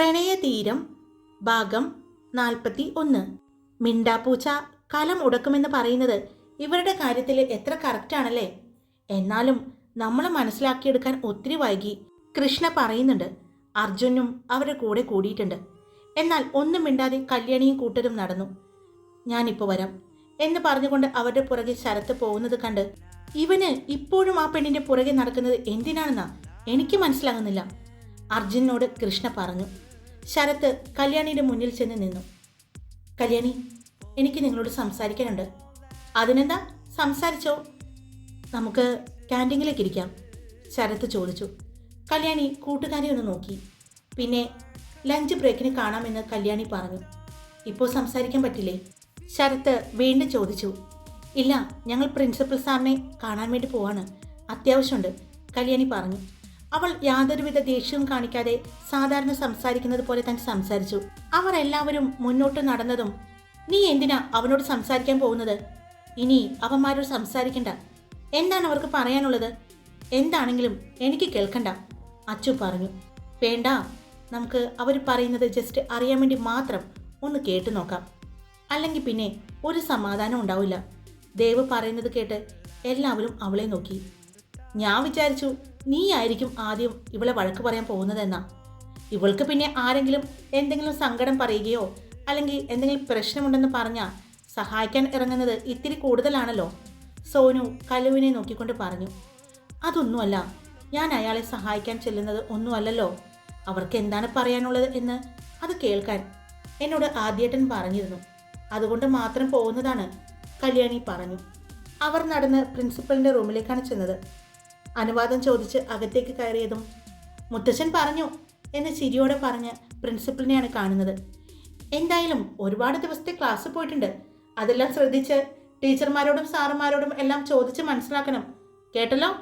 പ്രണയതീരം ഭാഗം നാൽപ്പത്തി ഒന്ന് മിണ്ടാപ്പൂച്ച കലം ഉടക്കുമെന്ന് പറയുന്നത് ഇവരുടെ കാര്യത്തിൽ എത്ര കറക്റ്റാണല്ലേ എന്നാലും നമ്മൾ മനസ്സിലാക്കിയെടുക്കാൻ ഒത്തിരി വൈകി കൃഷ്ണ പറയുന്നുണ്ട് അർജുനും അവരുടെ കൂടെ കൂടിയിട്ടുണ്ട്. എന്നാൽ ഒന്നും മിണ്ടാതെ കല്യാണിയും കൂട്ടരും നടന്നു. ഞാനിപ്പോൾ വരാം എന്ന് പറഞ്ഞുകൊണ്ട് അവരുടെ പുറകെ ശരത്ത് പോകുന്നത് കണ്ട് ഇവന് ഇപ്പോഴും ആ പെണ്ണിന്റെ പുറകെ നടക്കുന്നത് എന്തിനാണെന്നാ? എനിക്ക് മനസ്സിലാകുന്നില്ല. അർജുനോട് കൃഷ്ണ പറഞ്ഞു ശരത്ത് കല്യാണിയുടെ മുന്നിൽ ചെന്ന് നിന്നു. കല്യാണി എനിക്ക് നിങ്ങളോട് സംസാരിക്കാനുണ്ട്. അതിനെന്താ? സംസാരിച്ചോ. നമുക്ക് ക്യാന്റീനിലേക്ക് ഇരിക്കാം ശരത്ത് ചോദിച്ചു. കല്യാണി കൂട്ടുകാരി ഒന്ന് നോക്കി. പിന്നെ ലഞ്ച് ബ്രേക്കിന് കാണാമെന്ന് കല്യാണി പറഞ്ഞു. ഇപ്പോൾ സംസാരിക്കാൻ പറ്റില്ലേ? ശരത്ത് വീണ്ടും ചോദിച്ചു. ഇല്ല ഞങ്ങൾ പ്രിൻസിപ്പൽ സാറിനെ കാണാൻ വേണ്ടി പോവാണ്. അത്യാവശ്യമുണ്ട് കല്യാണി പറഞ്ഞു. അവൾ യാതൊരുവിധ ദേഷ്യവും കാണിക്കാതെ സാധാരണ സംസാരിക്കുന്നത് പോലെ തന്നെ സംസാരിച്ചു. അവർ എല്ലാവരും മുന്നോട്ട് നടന്നതും നീ എന്തിനാ അവനോട് സംസാരിക്കാൻ പോകുന്നത്? ഇനി അവന്മാരോട് സംസാരിക്കണ്ട. എന്താണ് അവർക്ക് പറയാനുള്ളത്? എന്താണെങ്കിലും എനിക്ക് കേൾക്കണ്ട അച്ചു പറഞ്ഞു. വേണ്ട നമുക്ക് അവർ പറയുന്നത് ജസ്റ്റ് അറിയാൻ വേണ്ടി മാത്രം ഒന്ന് കേട്ടു നോക്കാം. അല്ലെങ്കിൽ പിന്നെ ഒരു സമാധാനം ഉണ്ടാവില്ല. ദേവ് പറയുന്നത് കേട്ട് എല്ലാവരും അവളെ നോക്കി. ഞാൻ വിചാരിച്ചു നീ ആയിരിക്കും ആദ്യം ഇവളെ വഴക്ക് പറയാൻ പോകുന്നതെന്നാ? ഇവൾക്ക് പിന്നെ ആരെങ്കിലും എന്തെങ്കിലും സങ്കടം പറയുകയോ അല്ലെങ്കിൽ എന്തെങ്കിലും പ്രശ്നമുണ്ടെന്ന് പറഞ്ഞാൽ സഹായിക്കാൻ ഇറങ്ങുന്നത് ഇത്തിരി കൂടുതലാണല്ലോ? സോനു കലുവിനെ നോക്കിക്കൊണ്ട് പറഞ്ഞു. അതൊന്നുമല്ല ഞാൻ അയാളെ സഹായിക്കാൻ ചെല്ലുന്നത് ഒന്നുമല്ലല്ലോ. അവർക്ക് എന്താണ് പറയാനുള്ളത് എന്ന് അത് കേൾക്കാൻ എന്നോട് ആദ്യേട്ടൻ പറഞ്ഞിരുന്നു. അതുകൊണ്ട് മാത്രം പോകുന്നതാണ് കല്യാണി പറഞ്ഞു. അവർ നടന്ന് പ്രിൻസിപ്പലിന്റെ റൂമിലേക്കാണ് ചെന്നത്. അനുവാദം ചോദിച്ച് അകത്തേക്ക് കയറിയതും മുത്തശ്ശൻ പറഞ്ഞു എന്ന് ചിരിയോടെ പറഞ്ഞ് പ്രിൻസിപ്പലിനെയാണ് കാണുന്നത്. എന്തായാലും ഒരുപാട് ദിവസത്തെ ക്ലാസ് പോയിട്ടുണ്ട്. അതെല്ലാം ശ്രദ്ധിച്ച് ടീച്ചർമാരോടും സാറുമാരോടും എല്ലാം ചോദിച്ച് മനസ്സിലാക്കണം. കേട്ടല്ലോ?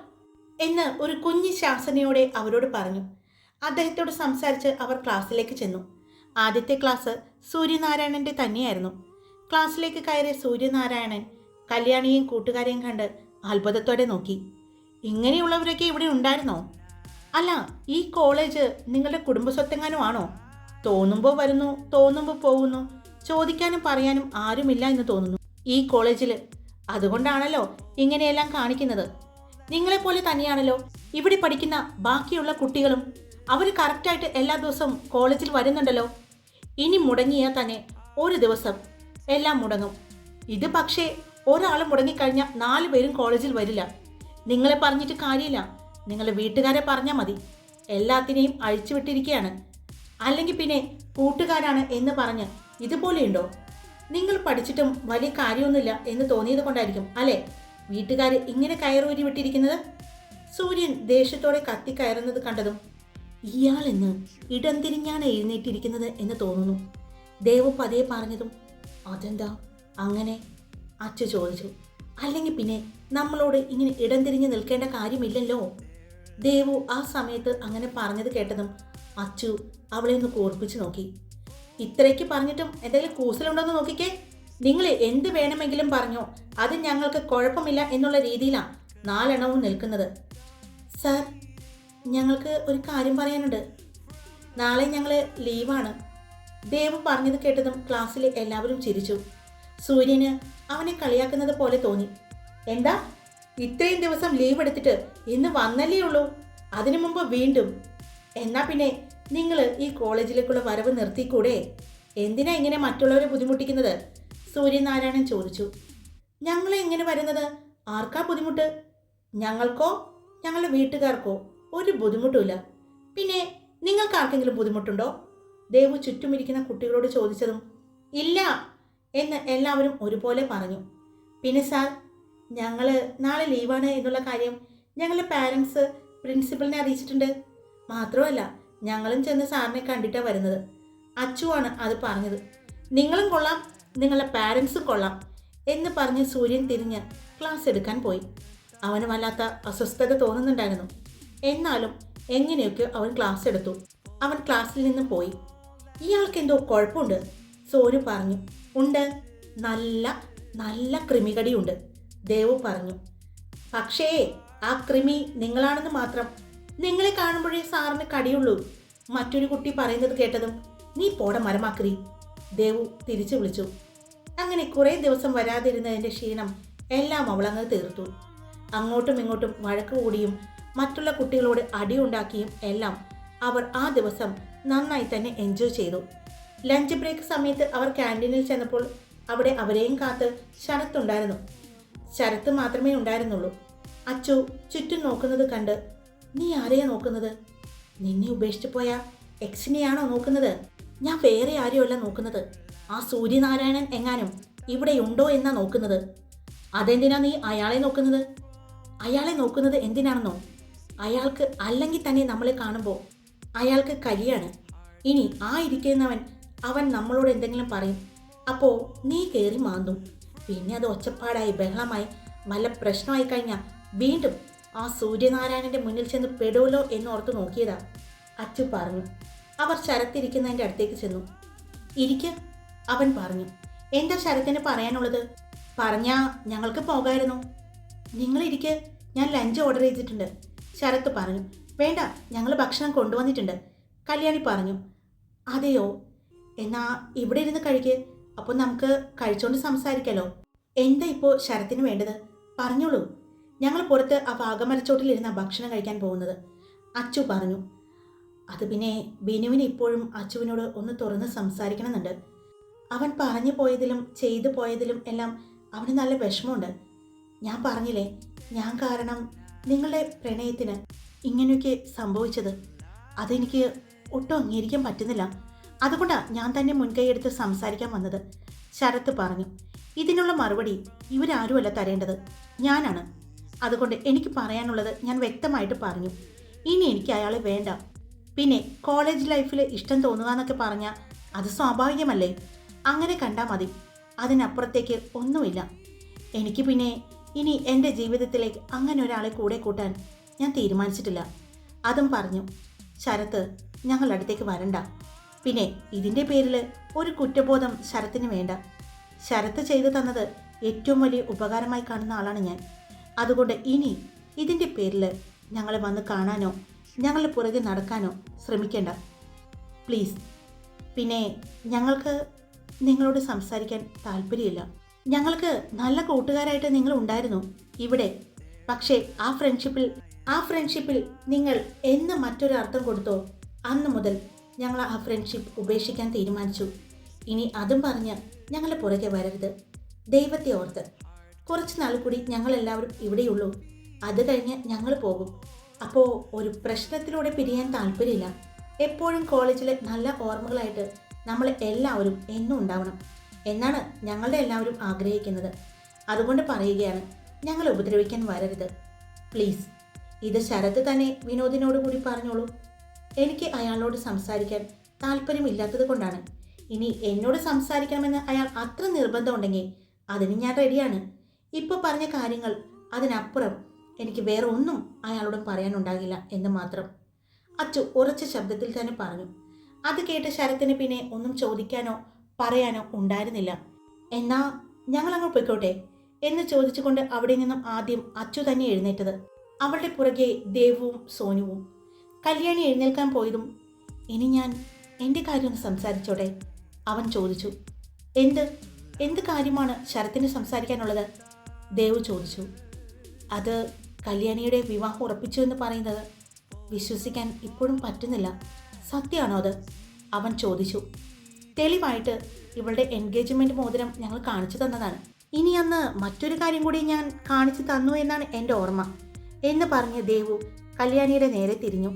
എന്ന് ഒരു കുഞ്ഞു ശാസനയോടെ അവരോട് പറഞ്ഞു. അദ്ദേഹത്തോട് സംസാരിച്ച് അവർ ക്ലാസ്സിലേക്ക് ചെന്നു. ആദ്യത്തെ ക്ലാസ് സൂര്യനാരായണന്റെ തന്നെയായിരുന്നു. ക്ലാസ്സിലേക്ക് കയറിയ സൂര്യനാരായണൻ കല്യാണിയെയും കൂട്ടുകാരെയും കണ്ട് അത്ഭുതത്തോടെ നോക്കി. ഇങ്ങനെയുള്ളവരൊക്കെ ഇവിടെ ഉണ്ടായിരുന്നോ? അല്ല ഈ കോളേജ് നിങ്ങളുടെ കുടുംബസ്വത്തെങ്ങാനും ആണോ? തോന്നുമ്പോൾ വരുന്നു തോന്നുമ്പോൾ പോകുന്നു. ചോദിക്കാനും പറയാനും ആരുമില്ല എന്ന് തോന്നുന്നു ഈ കോളേജിൽ അതുകൊണ്ടാണല്ലോ ഇങ്ങനെയെല്ലാം കാണിക്കുന്നത്. നിങ്ങളെപ്പോലെ തന്നെയാണല്ലോ ഇവിടെ പഠിക്കുന്ന ബാക്കിയുള്ള കുട്ടികളും. അവർ കറക്റ്റായിട്ട് എല്ലാ ദിവസവും കോളേജിൽ വരുന്നുണ്ടല്ലോ. ഇനി മുടങ്ങിയാൽ തന്നെ ഒരു ദിവസം എല്ലാം മുടങ്ങും. ഇത് പക്ഷേ ഒരാൾ മുടങ്ങിക്കഴിഞ്ഞാൽ നാല് പേരും കോളേജിൽ വരില്ല. നിങ്ങളെ പറഞ്ഞിട്ട് കാര്യമില്ല. നിങ്ങളെ വീട്ടുകാരെ പറഞ്ഞാൽ മതി. എല്ലാത്തിനെയും അഴിച്ചുവിട്ടിരിക്കുകയാണ് അല്ലെങ്കിൽ പിന്നെ കൂട്ടുകാരാണ് എന്ന് പറഞ്ഞ് ഇതുപോലെയുണ്ടോ നിങ്ങൾ പഠിച്ചിട്ടും വലിയ കാര്യമൊന്നുമില്ല എന്ന് തോന്നിയത് കൊണ്ടായിരിക്കും അല്ലേ? വീട്ടുകാർ ഇങ്ങനെ കയറൂരി വിട്ടിരിക്കുന്നത്? സൂര്യൻ ദേഷ്യത്തോടെ കത്തി കയറുന്നത് കണ്ടതും ഇയാളെന്ന് ഇടം തിരിഞ്ഞാണ് എഴുന്നേറ്റിരിക്കുന്നത് എന്ന് തോന്നുന്നു. ദേവു പതിയെ പറഞ്ഞതും അതെന്താ? അങ്ങനെ അച്ഛ ചോദിച്ചു. അല്ലെങ്കിൽ പിന്നെ നമ്മളോട് ഇങ്ങനെ ഇടം തിരിഞ്ഞ് നിൽക്കേണ്ട കാര്യമില്ലല്ലോ. ദേവു ആ സമയത്ത് അങ്ങനെ പറഞ്ഞത് കേട്ടതും അച്ചു അവളെ ഒന്ന് കോർപ്പിച്ച് നോക്കി. ഇത്രയ്ക്ക് പറഞ്ഞിട്ടും എന്തെങ്കിലും കൂസലുണ്ടോന്ന് നോക്കിക്കേ. നിങ്ങൾ എന്ത് വേണമെങ്കിലും പറഞ്ഞോ. അത് ഞങ്ങൾക്ക് കുഴപ്പമില്ല എന്നുള്ള രീതിയിലാണ് നാലെണ്ണവും നിൽക്കുന്നത്. സാർ ഞങ്ങൾക്ക് ഒരു കാര്യം പറയാനുണ്ട്. നാളെ ഞങ്ങൾ ലീവാണ്. ദേവ് പറഞ്ഞത് കേട്ടതും ക്ലാസ്സിലെ എല്ലാവരും ചിരിച്ചു. സൂര്യന് അവനെ കളിയാക്കുന്നത് പോലെ തോന്നി. എന്താ? ഇത്രയും ദിവസം ലീവ് എടുത്തിട്ട് ഇന്ന് വന്നല്ലേ ഉള്ളൂ? അതിനു മുമ്പ് വീണ്ടും. എന്നാ പിന്നെ നിങ്ങൾ ഈ കോളേജിലേക്കുള്ള വരവ് നിർത്തിക്കൂടെ? എന്തിനാ ഇങ്ങനെ മറ്റുള്ളവരെ ബുദ്ധിമുട്ടിക്കുന്നത്? സൂര്യനാരായണൻ ചോദിച്ചു. ഞങ്ങൾ എങ്ങനെ വരുന്നത്? ആർക്കാ ബുദ്ധിമുട്ട്? ഞങ്ങൾക്കോ? ഞങ്ങളുടെ വീട്ടുകാർക്കോ ഒരു ബുദ്ധിമുട്ടുമില്ല. പിന്നെ നിങ്ങൾക്ക് ആർക്കെങ്കിലും ബുദ്ധിമുട്ടുണ്ടോ? ദേവു ചുറ്റുമിരിക്കുന്ന കുട്ടികളോട് ചോദിച്ചതും ഇല്ല എന്ന് എല്ലാവരും ഒരുപോലെ പറഞ്ഞു. പിന്നെ സാർ ഞങ്ങൾ നാളെ ലീവാണ് എന്നുള്ള കാര്യം ഞങ്ങളുടെ പാരൻസ് പ്രിൻസിപ്പളിനെ അറിയിച്ചിട്ടുണ്ട്. മാത്രമല്ല ഞങ്ങളും ചെന്ന് സാറിനെ കണ്ടിട്ടാണ് വരുന്നത്. അച്ചുവാണ് അത് പറഞ്ഞത്. നിങ്ങളും കൊള്ളാം നിങ്ങളുടെ പാരൻസും കൊള്ളാം എന്ന് പറഞ്ഞ് സൂര്യൻ തിരിഞ്ഞ് ക്ലാസ് എടുക്കാൻ പോയി. അവന് വല്ലാത്ത അസ്വസ്ഥത തോന്നുന്നുണ്ടായിരുന്നു. എന്നാലും എങ്ങനെയൊക്കെ അവൻ ക്ലാസ് എടുത്തു. അവൻ ക്ലാസ്സിൽ നിന്ന് പോയി. ഇയാൾക്ക് എന്തോ കുഴപ്പമുണ്ട് സോനു പറഞ്ഞു. ഉണ്ട്. നല്ല നല്ല കൃമികടിയുണ്ട്. ദേവു പറഞ്ഞു. പക്ഷേ ആ കൃമി നിങ്ങളാണെന്ന് മാത്രം. നിങ്ങളെ കാണുമ്പോഴേ സാറിന് കടിയുള്ളൂ. മറ്റൊരു കുട്ടി പറയുന്നത് കേട്ടതും നീ പോട മരമാക്രി. ദേവു തിരിച്ചു വിളിച്ചു. അങ്ങനെ കുറേ ദിവസം വരാതിരുന്നതിന്റെ ക്ഷീണം എല്ലാം അവളങ്ങ് തീർത്തു. അങ്ങോട്ടും ഇങ്ങോട്ടും വഴക്ക് കൂടിയും മറ്റുള്ള കുട്ടികളോട് അടിയുണ്ടാക്കിയും എല്ലാം അവർ ആ ദിവസം നന്നായി തന്നെ എൻജോയ് ചെയ്തു. ലഞ്ച് ബ്രേക്ക് സമയത്ത് അവർ ക്യാന്റീനിൽ ചെന്നപ്പോൾ അവിടെ അവരെയും കാത്ത് ശരത്തുണ്ടായിരുന്നു. ശരത്ത് മാത്രമേ ഉണ്ടായിരുന്നുള്ളൂ. അച്ചു ചുറ്റും നോക്കുന്നത് കണ്ട് നീ ആരെയാ നോക്കുന്നത്? നിന്നെ ഉപേക്ഷിച്ചു പോയ എക്സിനെയാണോ നോക്കുന്നത്? ഞാൻ വേറെ ആരെയല്ല നോക്കുന്നത്. ആ സൂര്യനാരായണൻ എങ്ങാനും ഇവിടെ ഉണ്ടോ എന്നാ നോക്കുന്നത്? അതെന്തിനാ നീ അയാളെ നോക്കുന്നത്? അയാളെ നോക്കുന്നത് എന്തിനാണെന്നോ? അയാൾക്ക് അല്ലെങ്കിൽ തന്നെ നമ്മളെ കാണുമ്പോൾ അയാൾക്ക് കലിയാണ് ഇനി ആ ഇരിക്കുന്നവൻ അവൻ നമ്മളോട് എന്തെങ്കിലും പറയും. അപ്പോൾ നീ കയറി മാന്തും. പിന്നെ അത് ഒച്ചപ്പാടായി ബഹളമായി വല്ല പ്രശ്നമായി കഴിഞ്ഞാൽ വീണ്ടും ആ സൂര്യനാരായണന്റെ മുന്നിൽ ചെന്ന് പെടുമല്ലോ എന്നോർത്ത് നോക്കിയതാ. അച്ചു പറഞ്ഞു അവർ ശരത്തിരിക്കുന്നതിന്റെ അടുത്തേക്ക് ചെന്നു. ഇരിക്ക അവൻ പറഞ്ഞു. എന്താ ശരത്തിന് പറയാനുള്ളത്? പറഞ്ഞാ ഞങ്ങൾക്ക് പോകായിരുന്നു. നിങ്ങൾ ഇരിക്കെ ഞാൻ ലഞ്ച് ഓർഡർ ചെയ്തിട്ടുണ്ട് ശരത്ത് പറഞ്ഞു. വേണ്ട ഞങ്ങൾ ഭക്ഷണം കൊണ്ടുവന്നിട്ടുണ്ട് കല്യാണി പറഞ്ഞു. അതെയോ? എന്നാ ഇവിടെ ഇരുന്ന് കഴിക്ക്. അപ്പോൾ നമുക്ക് കഴിച്ചോണ്ട് സംസാരിക്കാലോ. എന്താ ഇപ്പോൾ ശരത്തിന് വേണ്ടത്? പറഞ്ഞോളൂ. ഞങ്ങൾ പുറത്ത് ആ വാഗമരച്ചോട്ടിലിരുന്ന ഭക്ഷണം കഴിക്കാൻ പോകുന്നത്. അച്ചു പറഞ്ഞു. അത് പിന്നെ ബിനുവിന് ഇപ്പോഴും അച്ചുവിനോട് ഒന്ന് തുറന്ന് സംസാരിക്കണമെന്നുണ്ട്. അവൻ പറഞ്ഞു പോയതിലും ചെയ്തു പോയതിലും എല്ലാം അവന് നല്ല വിഷമമുണ്ട്. ഞാൻ പറഞ്ഞില്ലേ ഞാൻ കാരണം നിങ്ങളുടെ പ്രണയത്തിന് ഇങ്ങനെയൊക്കെ സംഭവിച്ചത്. അതെനിക്ക് ഒട്ടും അംഗീകരിക്കാൻ പറ്റുന്നില്ല. അതുകൊണ്ടാണ് ഞാൻ തന്നെ മുൻകൈയെടുത്ത് സംസാരിക്കാൻ വന്നത്. ശരത്ത് പറഞ്ഞു ഇതിനുള്ള മറുപടി ഇവരാരുമല്ല തരേണ്ടത്? ഞാനാണ്. അതുകൊണ്ട് എനിക്ക് പറയാനുള്ളത് ഞാൻ വ്യക്തമായിട്ട് പറഞ്ഞു ഇനി എനിക്ക് അയാളെ വേണ്ട. പിന്നെ കോളേജ് ലൈഫിൽ ഇഷ്ടം തോന്നുക എന്നൊക്കെ പറഞ്ഞാൽ അത് സ്വാഭാവികമല്ലേ? അങ്ങനെ കണ്ടാൽ മതി. അതിനപ്പുറത്തേക്ക് ഒന്നുമില്ല. എനിക്ക് പിന്നെ ഇനി എന്റെ ജീവിതത്തിലേക്ക് അങ്ങനെ ഒരാളെ കൂടെ കൂട്ടാൻ ഞാൻ തീരുമാനിച്ചിട്ടില്ല. അതും പറഞ്ഞു ശരത്ത് ഞങ്ങൾ അടുത്തേക്ക് വരണ്ട. പിന്നെ ഇതിന്റെ പേരിൽ ഒരു കുറ്റബോധം ശരത്തിന് വേണ്ട. ശരത്ത് ചെയ്തു തന്നത് ഏറ്റവും വലിയ ഉപകാരമായി കാണുന്ന ആളാണ് ഞാൻ. അതുകൊണ്ട് ഇനി ഇതിന്റെ പേരിൽ ഞങ്ങളെ വന്ന് കാണാനോ ഞങ്ങളുടെ പുറകെ നടക്കാനോ ശ്രമിക്കേണ്ട. പ്ലീസ്. പിന്നെ ഞങ്ങൾക്ക് നിങ്ങളോട് സംസാരിക്കാൻ താല്പര്യമില്ല. ഞങ്ങൾക്ക് നല്ല കൂട്ടുകാരായിട്ട് നിങ്ങൾ ഉണ്ടായിരുന്നു ഇവിടെ. പക്ഷേ ആ ഫ്രണ്ട്ഷിപ്പിൽ ആ ഫ്രണ്ട്ഷിപ്പിൽ നിങ്ങൾ എന്ന് മറ്റൊരു അർത്ഥം കൊടുത്തോ അന്ന് മുതൽ ഞങ്ങൾ ആ ഫ്രണ്ട്ഷിപ്പ് ഉപേക്ഷിക്കാൻ തീരുമാനിച്ചു. ഇനി അതും പറഞ്ഞ് ഞങ്ങളുടെ പുറകെ വരരുത്. ദൈവത്തെ ഓർത്ത്. കുറച്ച് നാൾ കൂടി ഞങ്ങളെല്ലാവരും ഇവിടെയുള്ളൂ. അത് കഴിഞ്ഞ് ഞങ്ങൾ പോകും. അപ്പോൾ ഒരു പ്രശ്നത്തിലൂടെ പിരിയാൻ താല്പര്യമില്ല. എപ്പോഴും കോളേജിലെ നല്ല ഓർമ്മകളായിട്ട് നമ്മൾ എല്ലാവരും എന്നും ഉണ്ടാവണം. എന്നാണ് ഞങ്ങളുടെ എല്ലാവരും ആഗ്രഹിക്കുന്നത്. അതുകൊണ്ട് പറയുകയാണ് ഞങ്ങൾ ഉപദ്രവിക്കാൻ വരരുത്. പ്ലീസ്. ഇത് ശരത് തന്നെ വിനോദിനോട് കൂടി പറഞ്ഞോളൂ. എനിക്ക് അയാളോട് സംസാരിക്കാൻ താല്പര്യമില്ലാത്തത് കൊണ്ടാണ്. ഇനി എന്നോട് സംസാരിക്കണമെന്ന് അയാൾ അത്ര നിർബന്ധമുണ്ടെങ്കിൽ അതിന് ഞാൻ റെഡിയാണ്. ഇപ്പൊ പറഞ്ഞ കാര്യങ്ങൾ അതിനപ്പുറം എനിക്ക് വേറെ ഒന്നും അയാളോട് പറയാനുണ്ടാകില്ല എന്ന് മാത്രം. അച്ചു ഉറച്ച ശബ്ദത്തിൽ തന്നെ പറഞ്ഞു. അത് കേട്ട ശരത്തിന് പിന്നെ ഒന്നും ചോദിക്കാനോ പറയാനോ ഉണ്ടായിരുന്നില്ല. എന്നാ ഞങ്ങളങ്ങ് പൊയ്ക്കോട്ടെ എന്ന് ചോദിച്ചുകൊണ്ട് അവിടെ നിന്നും ആദ്യം അച്ചു തന്നെ എഴുന്നേറ്റത്. അവളുടെ പുറകെ ദേവുവും സോനുവും കല്യാണി എഴുന്നേൽക്കാൻ പോയതും ഇനി ഞാൻ എന്റെ കാര്യം ഒന്ന് സംസാരിച്ചോട്ടെ? അവൻ ചോദിച്ചു. എന്ത്? എന്ത് കാര്യമാണ് ശരത്തിന് സംസാരിക്കാനുള്ളത്? ദേവ് ചോദിച്ചു. അത് കല്യാണിയുടെ വിവാഹം ഉറപ്പിച്ചു എന്ന് പറയുന്നത് വിശ്വസിക്കാൻ ഇപ്പോഴും പറ്റുന്നില്ല. സത്യമാണോ അത്? അവൻ ചോദിച്ചു. തെളിവായിട്ട് ഇവളുടെ എൻഗേജ്മെന്റ് മോതിരം ഞങ്ങൾ കാണിച്ചു തന്നതാണ്. ഇനി അന്ന് മറ്റൊരു കാര്യം കൂടി ഞാൻ കാണിച്ചു തന്നു എന്നാണ് എന്റെ ഓർമ്മ എന്ന് പറഞ്ഞ് ദേവു കല്യാണിയുടെ നേരെ തിരിഞ്ഞു.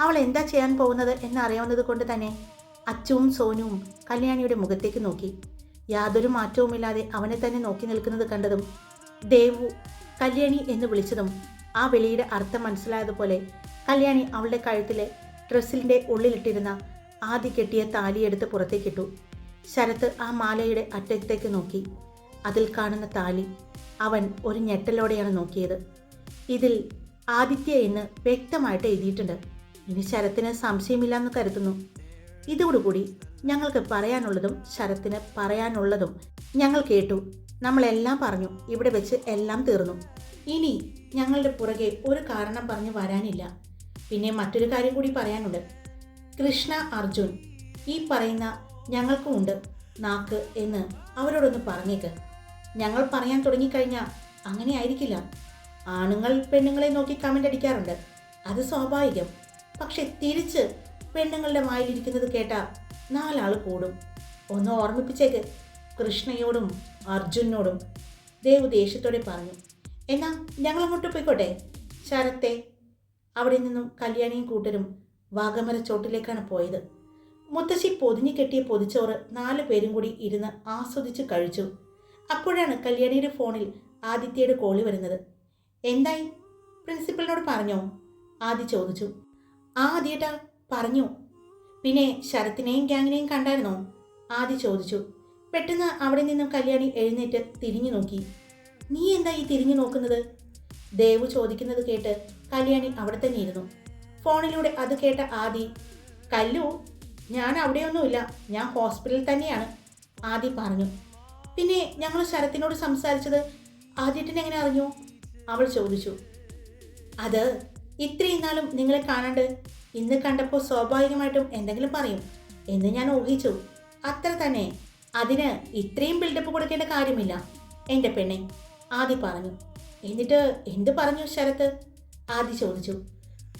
അവൾ എന്താ ചെയ്യാൻ പോകുന്നത് എന്നറിയാവുന്നത് കൊണ്ട് തന്നെ അച്ചുവും സോനുവും കല്യാണിയുടെ മുഖത്തേക്ക് നോക്കി. യാതൊരു മാറ്റവുമില്ലാതെ അവനെ തന്നെ നോക്കി നിൽക്കുന്നത് കണ്ടതും ദേവു കല്യാണി എന്ന് വിളിച്ചതും ആ വിളിയുടെ അർത്ഥം മനസ്സിലായതുപോലെ കല്യാണി അവളുടെ കഴുത്തിലെ ഡ്രസ്സിന്റെ ഉള്ളിലിട്ടിരുന്ന ആദ്യ കെട്ടിയ താലിയെടുത്ത് പുറത്തേക്കിട്ടു. ശരത്ത് ആ മാലയുടെ അറ്റത്തേക്ക് നോക്കി. അതിൽ കാണുന്ന താലി അവൻ ഒരു ഞെട്ടലോടെയാണ് നോക്കിയത്. ഇതിൽ ആദിത്യ എന്ന് വ്യക്തമായിട്ട് എഴുതിയിട്ടുണ്ട്. ഇനി ശരത്തിന് സംശയമില്ലെന്ന് കരുതുന്നു. ഇതോടുകൂടി ഞങ്ങൾക്ക് പറയാനുള്ളതും ശരത്തിന് പറയാനുള്ളതും ഞങ്ങൾ കേട്ടു. നമ്മളെല്ലാം പറഞ്ഞു. ഇവിടെ വെച്ച് എല്ലാം തീർന്നു. ഇനി ഞങ്ങളുടെ പുറകെ ഒരു കാരണം പറഞ്ഞ് വരാനില്ല. പിന്നെ മറ്റൊരു കാര്യം കൂടി പറയാനുണ്ട്. കൃഷ്ണ അർജുൻ ഈ പറയുന്ന ഞങ്ങൾക്കും ഉണ്ട്. നാക്ക് എന്ന് അവരോടൊന്ന് പറഞ്ഞേക്ക്. ഞങ്ങൾ പറയാൻ തുടങ്ങിക്കഴിഞ്ഞാൽ അങ്ങനെ ആയിരിക്കില്ല. ആണുങ്ങൾ പെണ്ണുങ്ങളെ നോക്കി കമന്റ് അടിക്കാറുണ്ട്. അത് സ്വാഭാവികം. പക്ഷെ തിരിച്ച് പെണ്ണുങ്ങളുടെ വായിലിരിക്കുന്നത് കേട്ട നാലാൾ കൂടും. ഒന്ന് ഓർമ്മിപ്പിച്ചേക്ക്. കൃഷ്ണയോടും അർജുനോടും. ദേവ് ദേഷ്യത്തോടെ പറഞ്ഞു എന്നാ ഞങ്ങൾ അങ്ങോട്ട് പോയിക്കോട്ടെ. ശരത്തെ. അവിടെ നിന്നും കല്യാണിയും കൂട്ടരും വാഗമര ചോട്ടിലേക്കാണ് പോയത്. മുത്തശ്ശി പൊതിഞ്ഞു കെട്ടിയ പൊതിച്ചോറ് നാല് പേരും കൂടി ഇരുന്ന് ആസ്വദിച്ച് കഴിച്ചു. അപ്പോഴാണ് കല്യാണിയുടെ ഫോണിൽ ആദിത്യയുടെ കോളി വരുന്നത്. എന്തായി? പ്രിൻസിപ്പലിനോട് പറഞ്ഞോ? ആദ്യ ചോദിച്ചു. ആ ആദ്യേട്ടാ പറഞ്ഞു. പിന്നെ ശരത്തിനെയും ഗ്യാങ്ങിനെയും കണ്ടായിരുന്നോ? ആദ്യ ചോദിച്ചു. പെട്ടെന്ന് അവിടെ നിന്നും കല്യാണി എഴുന്നേറ്റ് തിരിഞ്ഞു നോക്കി. നീ എന്താ ഈ തിരിഞ്ഞു നോക്കുന്നത്? ദേവു ചോദിക്കുന്നത് കേട്ട് കല്യാണി അവിടെ തന്നെ ഇരുന്നു. ഫോണിലൂടെ അത് കേട്ട ആദി കല്ലു ഞാൻ അവിടെയൊന്നുമില്ല. ഞാൻ ഹോസ്പിറ്റലിൽ തന്നെയാണ്. ആദി പറഞ്ഞു. പിന്നെ ഞങ്ങൾ ശരത്തിനോട് സംസാരിച്ചത് ആദ്യത്തിന് എങ്ങനെ അറിഞ്ഞു? അവൾ ചോദിച്ചു അത് ഇത്രയും നാളും നിങ്ങളെ കാണാണ്ട് ഇന്ന് കണ്ടപ്പോൾ സ്വാഭാവികമായിട്ടും എന്തെങ്കിലും പറയും? എന്ന് ഞാൻ ഊഹിച്ചു. അത്ര തന്നെ. അതിന് ഇത്രയും ബിൽഡപ്പ് കൊടുക്കേണ്ട കാര്യമില്ല എന്റെ പെണ്ണെ ആദി പറഞ്ഞു. എന്നിട്ട് എന്ത് പറഞ്ഞു ശരത്ത്? ആദി ചോദിച്ചു.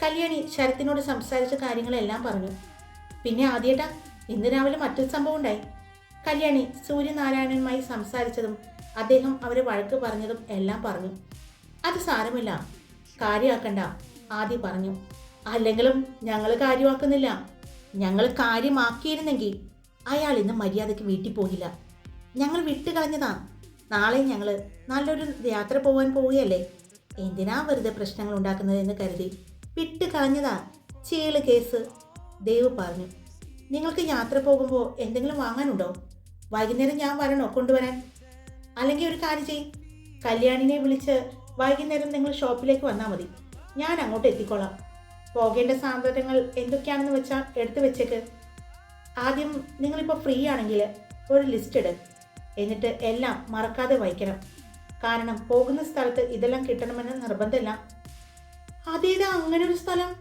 കല്യാണി ശരത്തിനോട് സംസാരിച്ച കാര്യങ്ങളെല്ലാം പറഞ്ഞു. പിന്നെ ആദ്യേട്ടാ ഇന്ന് രാവിലെ മറ്റൊരു സംഭവം ഉണ്ടായി. കല്യാണി സൂര്യനാരായണനുമായി സംസാരിച്ചതും അദ്ദേഹം അവരെ വഴക്ക് പറഞ്ഞതും എല്ലാം പറഞ്ഞു. അത് സാരമില്ല. കാര്യമാക്കണ്ട ആദ്യ പറഞ്ഞു അല്ലെങ്കിലും ഞങ്ങൾ കാര്യമാക്കുന്നില്ല. ഞങ്ങൾ കാര്യമാക്കിയിരുന്നെങ്കിൽ അയാൾ ഇന്ന് മര്യാദയ്ക്ക് വീട്ടിൽ പോകില്ല. ഞങ്ങൾ വിട്ടുകളഞ്ഞതാ നാളെ ഞങ്ങൾ നല്ലൊരു യാത്ര പോകാൻ പോവുകയല്ലേ? എന്തിനാ വെറുതെ പ്രശ്നങ്ങൾ ഉണ്ടാക്കുന്നതെന്ന് കരുതി വിട്ടുകളഞ്ഞതാ കളഞ്ഞതാ. ചീൾ കേസ് ദേവ് പറഞ്ഞു. നിങ്ങൾക്ക് യാത്ര പോകുമ്പോൾ എന്തെങ്കിലും വാങ്ങാനുണ്ടോ? വൈകുന്നേരം ഞാൻ വരണോ കൊണ്ടുവരാൻ? അല്ലെങ്കിൽ ഒരു കാര്യം ചെയ്യും. കല്യാണിനെ വിളിച്ച് വൈകുന്നേരം നിങ്ങൾ ഷോപ്പിലേക്ക് വന്നാൽ മതി. ഞാൻ അങ്ങോട്ട് എത്തിക്കോളാം. പോകേണ്ട സാധനങ്ങൾ എന്തൊക്കെയാണെന്ന് വെച്ചാൽ എടുത്തു വെച്ചേക്ക്. ആദ്യം നിങ്ങളിപ്പോൾ ഫ്രീ ആണെങ്കിൽ ഒരു ലിസ്റ്റ് ഇട്. എന്നിട്ട് എല്ലാം മറക്കാതെ വായിക്കണം. കാരണം പോകുന്ന സ്ഥലത്ത് ഇതെല്ലാം കിട്ടണമെന്ന് നിർബന്ധമില്ല. അതേതാ അങ്ങനെ ഒരു സ്ഥലം?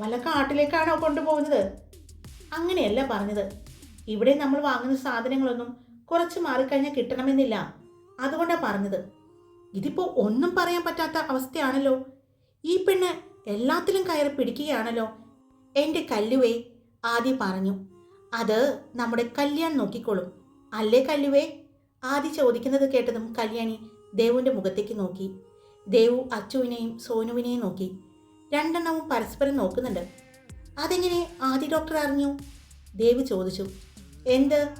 വല്ല കാട്ടിലേക്കാണോ കൊണ്ടുപോകുന്നത്? അങ്ങനെയല്ല പറഞ്ഞത്. ഇവിടെ നമ്മൾ വാങ്ങുന്ന സാധനങ്ങളൊന്നും കുറച്ച് മാറിക്കഴിഞ്ഞാൽ കിട്ടണമെന്നില്ല. അതുകൊണ്ടാണ് പറഞ്ഞത്. ഇതിപ്പോ ഒന്നും പറയാൻ പറ്റാത്ത അവസ്ഥയാണല്ലോ. ഈ പെണ്ണ് എല്ലാത്തിലും കയറി പിടിക്കുകയാണല്ലോ. എന്റെ കല്ലുവേ ആദി പറഞ്ഞു. അത് നമ്മുടെ കല്യാൺ നോക്കിക്കോളും. അല്ലേ കല്ലുവേ? ആദി ചോദിക്കുന്നത് കേട്ടതും കല്യാണി ദേവുവിന്റെ മുഖത്തേക്ക് നോക്കി. ദേവു അച്ചുവിനെയും സോനുവിനെയും നോക്കി. രണ്ടെണ്ണവും പരസ്പരം നോക്കുന്നുണ്ട്. അതെങ്ങനെ ആദി ഡോക്ടർ അറിഞ്ഞു? ദേവു ചോദിച്ചു. എന്ത്?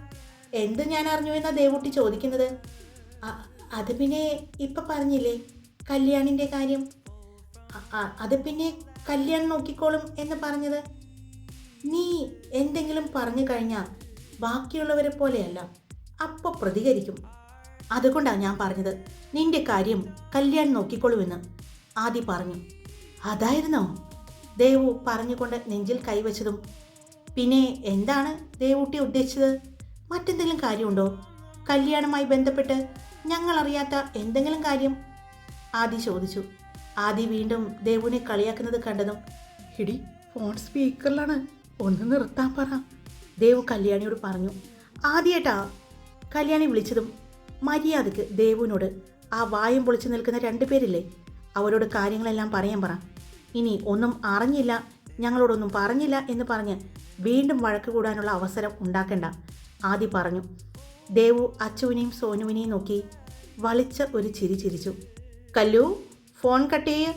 എന്ത് ഞാൻ അറിഞ്ഞു എന്നാ ദേവുട്ടി ചോദിക്കുന്നത്? അത് പിന്നെ ഇപ്പം പറഞ്ഞില്ലേ കല്യാണിന്റെ കാര്യം. അത് പിന്നെ കല്യാണം നോക്കിക്കോളും എന്ന് പറഞ്ഞത്. നീ എന്തെങ്കിലും പറഞ്ഞു കഴിഞ്ഞാൽ ബാക്കിയുള്ളവരെ പോലെയല്ല അപ്പോൾ പ്രതികരിക്കും. അതുകൊണ്ടാണ് ഞാൻ പറഞ്ഞത് നിന്റെ കാര്യം കല്യാൺ നോക്കിക്കൊള്ളുമെന്ന് ആദി പറഞ്ഞു. അതായിരുന്നോ? ദേവു പറഞ്ഞുകൊണ്ട് നെഞ്ചിൽ കൈവച്ചതും. പിന്നെ എന്താണ് ദേവൂട്ടി ഉദ്ദേശിച്ചത്? മറ്റെന്തെങ്കിലും കാര്യമുണ്ടോ? കല്യാണമായി ബന്ധപ്പെട്ട് ഞങ്ങൾ അറിയാത്ത എന്തെങ്കിലും കാര്യം? ആദി ചോദിച്ചു. ആദി വീണ്ടും ദേവുവിനെ കളിയാക്കുന്നത് കണ്ടതും ഹിടി ഫോൺ സ്പീക്കറിലാണ് ഒന്ന് നിർത്താൻ പറ. ദേവു കല്യാണിയോട് പറഞ്ഞു. ആദ്യമായിട്ടാ കല്യാണി വിളിച്ചതും മര്യാദയ്ക്ക് ദേവുവിനോട് ആ വായും പൊളിച്ചു നിൽക്കുന്ന രണ്ടുപേരില്ലേ അവരോട് കാര്യങ്ങളെല്ലാം പറയാൻ പറ. ഇനി ഒന്നും അറിഞ്ഞില്ല ഞങ്ങളോടൊന്നും പറഞ്ഞില്ല എന്ന് പറഞ്ഞ് വീണ്ടും വഴക്ക് കൂടാനുള്ള അവസരം ഉണ്ടാക്കണ്ട ആദി പറഞ്ഞു. ദേവു അച്ചുവിനെയും സോനുവിനെയും നോക്കി വളിച്ച ഒരു ചിരി ചിരിച്ചു. കല്ലു ഫോൺ കട്ട് ചെയ്യ്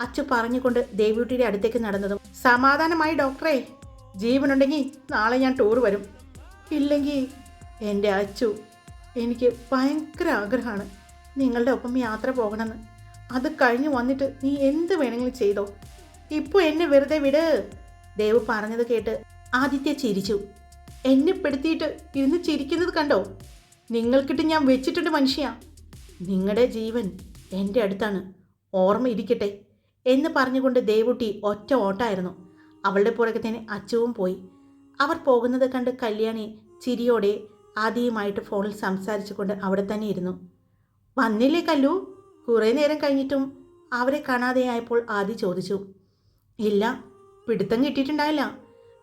അച്ചു പറഞ്ഞുകൊണ്ട് ദേവിയുട്ടിയുടെ അടുത്തേക്ക് നടന്നതും. സമാധാനമായി ഡോക്ടറെ. ജീവനുണ്ടെങ്കിൽ നാളെ ഞാൻ ടൂർ വരും. ഇല്ലെങ്കിൽ എന്റെ അച്ചു എനിക്ക് ഭയങ്കര ആഗ്രഹമാണ്. നിങ്ങളുടെ ഒപ്പം യാത്ര പോകണമെന്ന്. അത് കഴിഞ്ഞ് വന്നിട്ട് നീ എന്ത് വേണമെങ്കിലും ചെയ്തോ. ഇപ്പോൾ എന്നെ വെറുതെ വിട് ദേവ് പറഞ്ഞത് കേട്ട് ആദിത്യ ചിരിച്ചു. എന്നെ പെടുത്തിയിട്ട് ഇരുന്ന് ചിരിക്കുന്നത് കണ്ടോ? നിങ്ങൾക്കിട്ട് ഞാൻ വെച്ചിട്ടുണ്ട് മനുഷ്യ. നിങ്ങളുടെ ജീവൻ എന്റെ അടുത്താണ്. ഓർമ്മ ഇരിക്കട്ടെ എന്ന് പറഞ്ഞുകൊണ്ട് ദേവുട്ടി ഒറ്റ ഓട്ടായിരുന്നു. അവളുടെ പുറകെ തന്നെ അച്ചുവും പോയി. അവർ പോകുന്നത് കണ്ട് കല്യാണി ചിരിയോടെ ആദ്യമായിട്ട് ഫോണിൽ സംസാരിച്ചുകൊണ്ട് അവിടെ തന്നെ ഇരുന്നു. വന്നില്ലേ കല്ലു? കുറേ നേരം കഴിഞ്ഞിട്ടും അവരെ കാണാതെയായപ്പോൾ ആദി ചോദിച്ചു. ഇല്ല പിടുത്തം കിട്ടിയിട്ടുണ്ടായില്ല.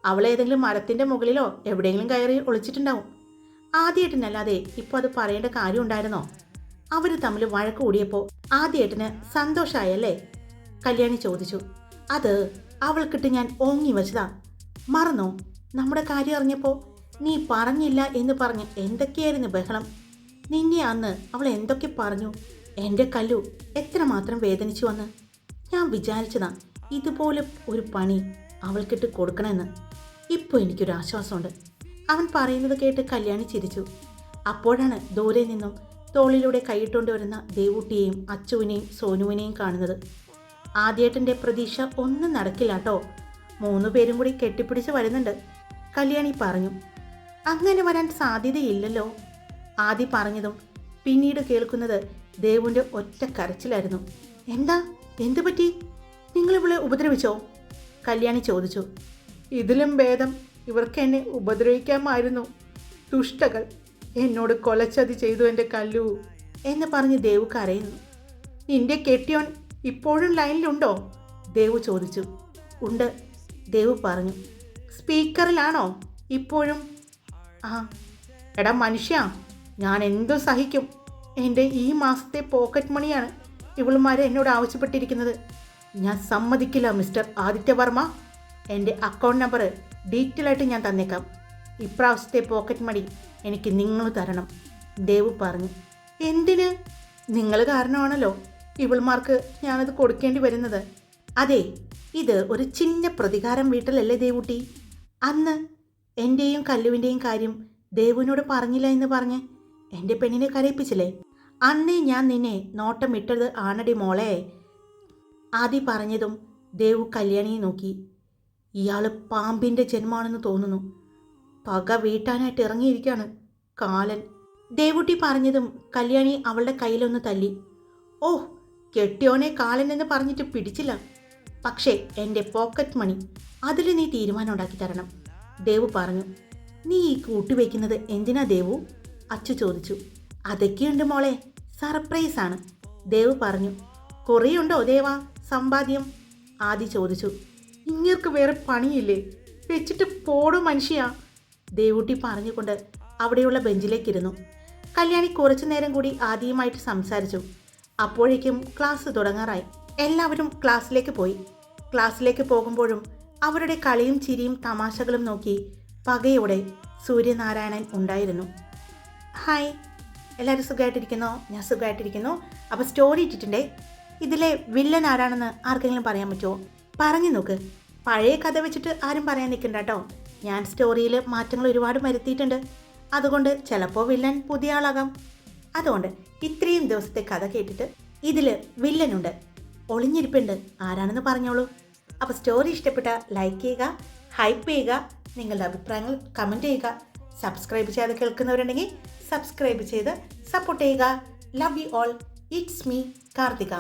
അവൾ ഏതെങ്കിലും മരത്തിന്റെ മുകളിലോ എവിടെയെങ്കിലും കയറി ഒളിച്ചിട്ടുണ്ടാവും. ആദ്യേട്ടനല്ലാതെ ഇപ്പോൾ അത് പറയേണ്ട കാര്യം ഉണ്ടായിരുന്നോ? അവർ തമ്മിൽ വഴക്ക് കൂടിയപ്പോൾ ആദ്യേട്ടന് സന്തോഷമായല്ലേ കല്യാണി ചോദിച്ചു. അത് അവൾക്കിട്ട് ഞാൻ ഓങ്ങി വെച്ചതാ. മറന്നോ? നമ്മുടെ കാര്യം അറിഞ്ഞപ്പോൾ നീ പറഞ്ഞില്ല എന്ന് പറഞ്ഞ് എന്തൊക്കെയായിരുന്നു ബഹളം? നിന്നെ അന്ന് അവൾ എന്തൊക്കെ പറഞ്ഞു? എന്റെ കല്ലു എത്രമാത്രം വേദനിച്ചു വന്ന്? ഞാൻ വിചാരിച്ചതാ ഇതുപോലെ ഒരു പണി അവൾക്കിട്ട് കൊടുക്കണമെന്ന്. ഇപ്പോൾ എനിക്കൊരു ആശ്വാസമുണ്ട് അവൻ പറയുന്നത് കേട്ട് കല്യാണി ചിരിച്ചു. അപ്പോഴാണ് ദൂരെ നിന്നും തോളിലൂടെ കൈയിട്ടുകൊണ്ട് വരുന്ന ദേവൂട്ടിയെയും അച്ചുവിനെയും സോനുവിനെയും കാണുന്നത്. ആദ്യേട്ടന്റെ പ്രതീക്ഷ ഒന്നും നടക്കില്ല കേട്ടോ മൂന്ന് പേരും കൂടി കെട്ടിപ്പിടിച്ച് വരുന്നുണ്ട്. കല്യാണി പറഞ്ഞു അങ്ങനെ വരാൻ സാധ്യതയില്ലല്ലോ. ആദി പറഞ്ഞതും പിന്നീട് കേൾക്കുന്നത് ദേവുവിന്റെ ഒറ്റ കരച്ചിലായിരുന്നു. എന്താ? എന്തു പറ്റി നിങ്ങൾ ഇവളെ ഉപദ്രവിച്ചോ? കല്യാണി ചോദിച്ചു. ഇതിലും ഭേദം ഇവർക്ക് എന്നെ ഉപദ്രവിക്കാമായിരുന്നു. ദുഷ്ടകൾ എന്നോട് കൊലച്ചതി ചെയ്തു എന്റെ കല്ലു എന്ന് പറഞ്ഞ് ദേവു കരയുന്നു. നിന്റെ കെട്ടിയോൻ ഇപ്പോഴും ലൈനിലുണ്ടോ? ദേവു ചോദിച്ചു. ഉണ്ട് ദേവു പറഞ്ഞു. സ്പീക്കറിലാണോ? ഇപ്പോഴും. ആ എടാ മനുഷ്യ ഞാൻ എന്തോ സഹിക്കും? എന്റെ ഈ മാസത്തെ പോക്കറ്റ് മണിയാണ് ഇവളുമാരെ എന്നോട് ആവശ്യപ്പെട്ടിരിക്കുന്നത്. ഞാൻ സമ്മതിക്കില്ല മിസ്റ്റർ ആദിത്യവർമ്മ. എന്റെ അക്കൗണ്ട് നമ്പർ ഡീറ്റെയിൽ ആയിട്ട് ഞാൻ തന്നേക്കാം. ഇപ്രാവശ്യത്തെ പോക്കറ്റ് മണി എനിക്ക് നിങ്ങൾ തരണം. ദേവ് പറഞ്ഞു എന്തിന്? നിങ്ങൾ കാരണമാണല്ലോ ഇവൾമാർക്ക് ഞാനത് കൊടുക്കേണ്ടി വരുന്നത്. അതെ ഇത് ഒരു ചിന്ന പ്രതികാരം വീട്ടിലല്ലേ ദേവുട്ടി? അന്ന് എന്റെയും കല്ലുവിന്റെയും കാര്യം ദേവുവിനോട് പറഞ്ഞില്ല എന്ന് പറഞ്ഞ് എന്റെ പെണ്ണിനെ കരയിപ്പിച്ചില്ലേ? അന്നേ ഞാൻ നിന്നെ നോട്ടം ഇട്ടത് ആണടി മോളെ. ആദി പറഞ്ഞതും ദേവു കല്യാണിയെ നോക്കി. ഇയാൾ പാമ്പിന്റെ ജന്മമാണെന്ന് തോന്നുന്നു. പക വീട്ടാനായിട്ട് ഇറങ്ങിയിരിക്കുകയാണ് കാലൻ. ദേവുട്ടി പറഞ്ഞതും കല്യാണി അവളുടെ കയ്യിലൊന്ന് തല്ലി. ഓ കെട്ടിയോനെ കാലൻ എന്ന് പറഞ്ഞിട്ട് പിടിച്ചില്ല. പക്ഷേ എന്റെ പോക്കറ്റ് മണി അതിൽ നീ തീരുമാനം ഉണ്ടാക്കി തരണം ദേവു പറഞ്ഞു. നീ ഈ കൂട്ടിവെക്കുന്നത് എന്തിനാ ദേവു? അച്ചു ചോദിച്ചു. അതൊക്കെയുണ്ട് മോളെ സർപ്രൈസ് ആണ് ദേവ് പറഞ്ഞു. കുറേയുണ്ടോ ദേവാ സമ്പാദ്യം? ആദി ചോദിച്ചു. ഇങ്ങർക്ക് വേറെ പണിയില്ലേ? വെച്ചിട്ട് പോടും മനുഷ്യ. ദേവൂട്ടി പറഞ്ഞുകൊണ്ട് അവിടെയുള്ള ബെഞ്ചിലേക്കിരുന്നു. കല്യാണി കുറച്ചു നേരം കൂടി ആദ്യമായിട്ട് സംസാരിച്ചു. അപ്പോഴേക്കും ക്ലാസ് തുടങ്ങാറായി. എല്ലാവരും ക്ലാസ്സിലേക്ക് പോയി. ക്ലാസ്സിലേക്ക് പോകുമ്പോഴും അവരുടെ കളിയും ചിരിയും തമാശകളും നോക്കി പകയോടെ സൂര്യനാരായണൻ ഉണ്ടായിരുന്നു. ഹായ്. എല്ലാവരും സുഖമായിട്ടിരിക്കുന്നോ ഞാൻ സുഖമായിട്ടിരിക്കുന്നു അപ്പോൾ സ്റ്റോറി ഇട്ടിട്ടുണ്ടേ? ഇതിലെ വില്ലൻ ആരാണെന്ന് ആർക്കെങ്കിലും പറയാൻ പറ്റുമോ? പറഞ്ഞു നോക്ക്. പഴയ കഥ വെച്ചിട്ട് ആരും പറയാൻ നിൽക്കണ്ട കേട്ടോ ഞാൻ സ്റ്റോറിയിൽ മാറ്റങ്ങൾ ഒരുപാട് വരുത്തിയിട്ടുണ്ട്. അതുകൊണ്ട് ചിലപ്പോൾ വില്ലൻ പുതിയ ആളാകാം. അതുകൊണ്ട് ഇത്രയും ദിവസത്തെ കഥ കേട്ടിട്ട് ഇതിൽ വില്ലനുണ്ട്. ഒളിഞ്ഞിരിപ്പുണ്ട്. ആരാണെന്ന് പറഞ്ഞോളൂ. അപ്പോൾ സ്റ്റോറി ഇഷ്ടപ്പെട്ട ലൈക്ക് ചെയ്യുക ഹൈപ്പ് ചെയ്യുക നിങ്ങളുടെ അഭിപ്രായങ്ങൾ കമന്റ് ചെയ്യുക. സബ്സ്ക്രൈബ് ചെയ്യാതെ കേൾക്കുന്നവരുണ്ടെങ്കിൽ സബ്സ്ക്രൈബ് ചെയ്ത് സപ്പോർട്ട് ചെയ്യുക. Love you all it's me Karthika.